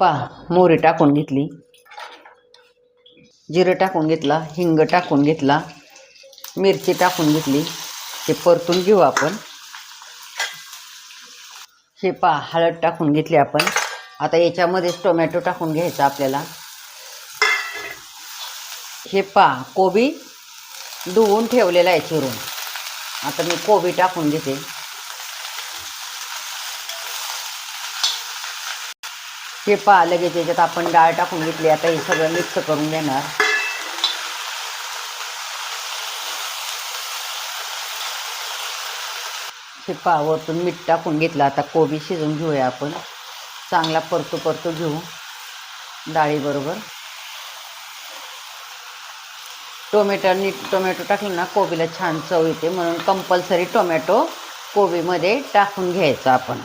पा मोहरी टाकून घेतली. जिरं टाकून घेतला हिंग टाकून घेतला मिरची टाकून घेतली. ते परतून घेऊ आपण. हे पा हळद टाकून घेतली आपण. आता याच्यामध्येच टोमॅटो टाकून घ्यायचा आपल्याला. हे पा कोबी धुवून ठेवलेला आहे चिरून. आता मी कोबी टाकून घेते. हे पहा लगेच याच्यात आपण डाळ टाकून घेतली आता हे सगळं मिक्स करून घेणार. हे पहा वरतून मीठ टाकून घेतलं आता कोबी शिजवून घेऊया आपण. चांगला परतू परतू घेऊ डाळीबरोबर. टोमॅटोनी टोमॅटो टाकलं ना कोबीला छान चव येते म्हणून कंपल्सरी टोमॅटो कोबीमध्ये टाकून घ्यायचा आपण.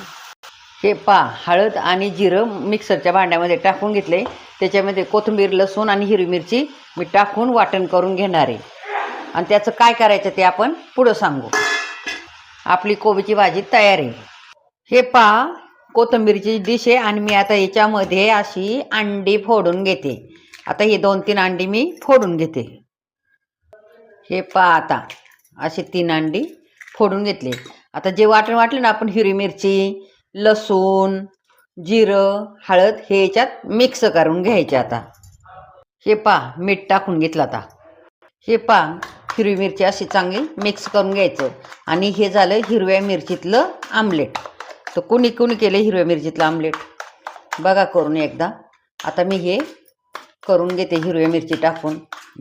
हे पा हळद आणि जिरं मिक्सरच्या भांड्यामध्ये टाकून घेतले. त्याच्यामध्ये कोथिंबीर लसूण आणि हिरवी मिरची मी टाकून वाटण करून घेणार आहे. आणि त्याचं काय करायचं ते आपण पुढं सांगू. आपली कोबीची भाजी तयार आहे. हे पा कोथिंबीरची डिश आहे आणि मी आता याच्यामध्ये अशी अंडी फोडून घेते. आता ही दोन तीन अंडी मी फोडून घेते. हे पा आता असे तीन अंडी फोडून घेतले. आता जे वाटण वाटलं ना आपण हिरवी मिरची लसूण जिरं हळद हे याच्यात मिक्स करून घ्यायचे आता. हे पा मीठ टाकून घेतलं आता. हे पा हिरवी मिरची अशी चांगली मिक्स करून घ्यायचं. आणि हे झालं हिरव्या मिरचीतलं आमलेट. तर कुणी कुणी केलं हिरव्या मिरचीतलं आमलेट? बघा करून एकदा. आता मी हे करून घेते हिरव्या मिरची टाकून.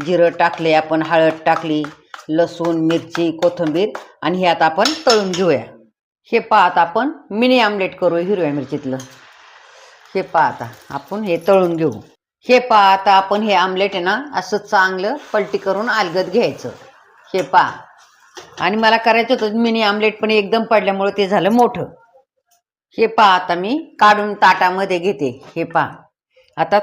जिरं टाकले आपण हळद टाकली लसूण मिरची कोथिंबीर आणि हे आता आपण तळून घेऊया. हे पहा आता आपण मिनी आमलेट करू हिरव्या मिरचीतलं. हे पहा आता आपण हे तळून घेऊ. हे पहा आता आपण हे आमलेट आहे ना असं चांगलं पलटी करून अलगद घ्यायचं. हे पहा. आणि मला करायचं होतं मिनी आमलेट पण एकदम पडल्यामुळं ते झालं मोठं. हे पहा आता मी काढून ताटामध्ये घेते. हे पहा. आता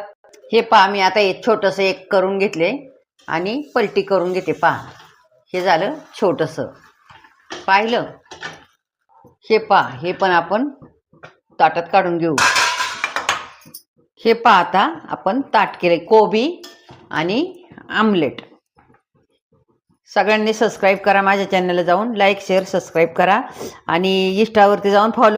हे पहा मी आता एक छोटंसं एक करून घेतले आणि पलटी करून घेते. पहा. हे झालं छोटंसं. पाहिलं? हे पा हे पण आपण ताटात काढून घेऊ. हे पाहता आता आपण ताट केले कोबी आणि आमलेट. सगळ्यांनी सबस्क्राईब करा माझ्या चॅनलला जाऊन लाईक शेअर सबस्क्राईब करा आणि इंस्टावरती जाऊन फॉलो